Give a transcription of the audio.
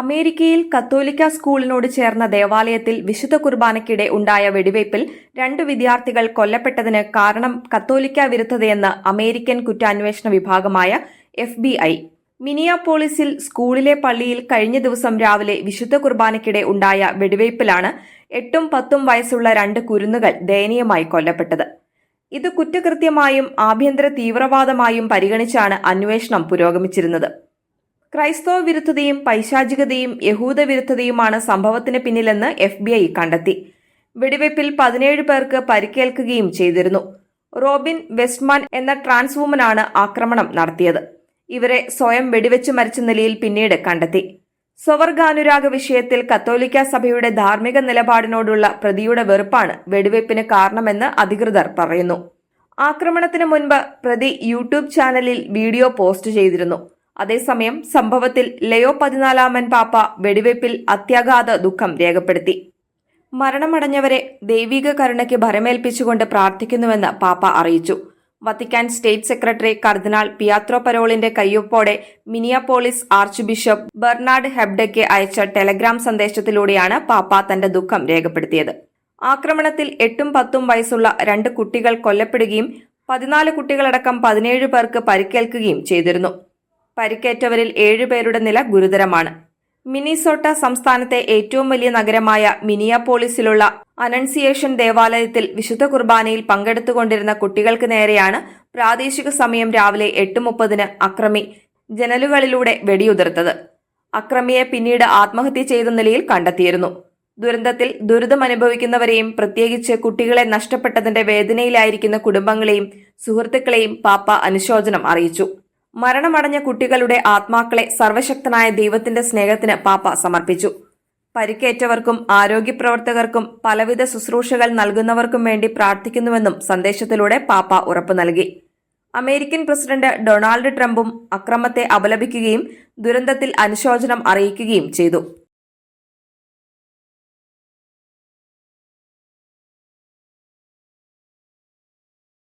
അമേരിക്കയിൽ കത്തോലിക്ക സ്കൂളിനോട് ചേർന്ന ദേവാലയത്തിൽ വിശുദ്ധ കുർബാനയ്ക്കിടെ ഉണ്ടായ വെടിവയ്പിൽ രണ്ട് വിദ്യാർത്ഥികൾ കൊല്ലപ്പെട്ടതിന് കാരണം കത്തോലിക്ക വിരുദ്ധതയെന്ന് അമേരിക്കൻ കുറ്റാന്വേഷണ വിഭാഗമായ എഫ് ബി ഐ മിനിയാപോളിസിൽ സ്കൂളിലെ പള്ളിയിൽ കഴിഞ്ഞ ദിവസം രാവിലെ വിശുദ്ധ കുർബാനയ്ക്കിടെ ഉണ്ടായ വെടിവയ്പിലാണ് എട്ടും പത്തും വയസ്സുള്ള രണ്ട് കുരുന്നുകൾ ദയനീയമായി കൊല്ലപ്പെട്ടത്. ഇത് കുറ്റകൃത്യമായും ആഭ്യന്തര തീവ്രവാദമായും പരിഗണിച്ചാണ് അന്വേഷണം പുരോഗമിച്ചിരുന്നത്. ക്രൈസ്തവ വിരുദ്ധതയും പൈശാചികതയും യഹൂദ വിരുദ്ധതയുമാണ് സംഭവത്തിന് പിന്നിലെന്ന് എഫ് ബി ഐ കണ്ടെത്തി. വെടിവയ്പിൽ പതിനേഴ് പേർക്ക് പരിക്കേൽക്കുകയും ചെയ്തിരുന്നു. റോബിൻ വെസ്റ്റ്മാൻ എന്ന ട്രാൻസ് വുമനാണ് ആക്രമണം നടത്തിയത്. ഇവരെ സ്വയം വെടിവെച്ച് മരിച്ച നിലയിൽ പിന്നീട് കണ്ടെത്തി. സ്വവർഗാനുരാഗ വിഷയത്തിൽ കത്തോലിക്ക സഭയുടെ ധാർമ്മിക നിലപാടിനോടുള്ള പ്രതിയുടെ വെറുപ്പാണ് വെടിവയ്പ്പിന് കാരണമെന്ന് അധികൃതർ പറയുന്നു. ആക്രമണത്തിന് മുൻപ് പ്രതി യൂട്യൂബ് ചാനലിൽ വീഡിയോ പോസ്റ്റ് ചെയ്തിരുന്നു. അതേസമയം സംഭവത്തിൽ ലയോ പതിനാലാമൻ പാപ്പ വെടിവയ്പിൽ അത്യാഘാത ദുഃഖം രേഖപ്പെടുത്തി. മരണമടഞ്ഞവരെ ദൈവിക കരുണയ്ക്ക് ഭരമേൽപ്പിച്ചുകൊണ്ട് പ്രാർത്ഥിക്കുന്നുവെന്ന് പാപ്പ അറിയിച്ചു. വത്തിക്കാൻ സ്റ്റേറ്റ് സെക്രട്ടറി കർദിനാൾ പിയാത്രോ പരോളിന്റെ കയ്യൊപ്പോടെ മിനിയാപോളിസ് ആർച്ച് ബിഷപ്പ് ബെർണാഡ് ഹെബ്ഡയ്ക്ക് അയച്ച ടെലഗ്രാം സന്ദേശത്തിലൂടെയാണ് പാപ്പ തന്റെ ദുഃഖം രേഖപ്പെടുത്തിയത്. ആക്രമണത്തിൽ എട്ടും പത്തും വയസ്സുള്ള രണ്ട് കുട്ടികൾ കൊല്ലപ്പെടുകയും പതിനാല് കുട്ടികളടക്കം പതിനേഴ് പേർക്ക് പരിക്കേൽക്കുകയും ചെയ്തിരുന്നു. പരിക്കേറ്റവരിൽ ഏഴുപേരുടെ നില ഗുരുതരമാണ്. മിനിസോട്ട സംസ്ഥാനത്തെ ഏറ്റവും വലിയ നഗരമായ മിനിയാപോളിസിലുള്ള അനൺസിയേഷൻ ദേവാലയത്തിൽ വിശുദ്ധ കുർബാനയിൽ പങ്കെടുത്തുകൊണ്ടിരുന്ന കുട്ടികൾക്ക് നേരെയാണ് പ്രാദേശിക സമയം രാവിലെ എട്ട് മുപ്പതിന് അക്രമി ജനലുകളിലൂടെ വെടിയുതിർത്തത്. അക്രമിയെ പിന്നീട് ആത്മഹത്യ ചെയ്ത നിലയിൽ കണ്ടെത്തിയിരുന്നു. ദുരന്തത്തിൽ ദുരിതമനുഭവിക്കുന്നവരെയും പ്രത്യേകിച്ച് കുട്ടികളെ നഷ്ടപ്പെട്ടതിന്റെ വേദനയിലായിരിക്കുന്ന കുടുംബങ്ങളെയും സുഹൃത്തുക്കളെയും പാപ്പ അനുശോചനം അറിയിച്ചു. മരണമടഞ്ഞ കുട്ടികളുടെ ആത്മാക്കളെ സർവശക്തനായ ദൈവത്തിന്റെ സ്നേഹത്തിന് പാപ്പ സമർപ്പിച്ചു. പരിക്കേറ്റവർക്കും ആരോഗ്യപ്രവർത്തകർക്കും പലവിധ ശുശ്രൂഷകൾ നൽകുന്നവർക്കും വേണ്ടി പ്രാർത്ഥിക്കുന്നുവെന്നും സന്ദേശത്തിലൂടെ പാപ്പ ഉറപ്പു നൽകി. അമേരിക്കൻ പ്രസിഡന്റ് ഡൊണാൾഡ് ട്രംപും അക്രമത്തെ അപലപിക്കുകയും ദുരന്തത്തിൽ അനുശോചനം അറിയിക്കുകയും ചെയ്തു.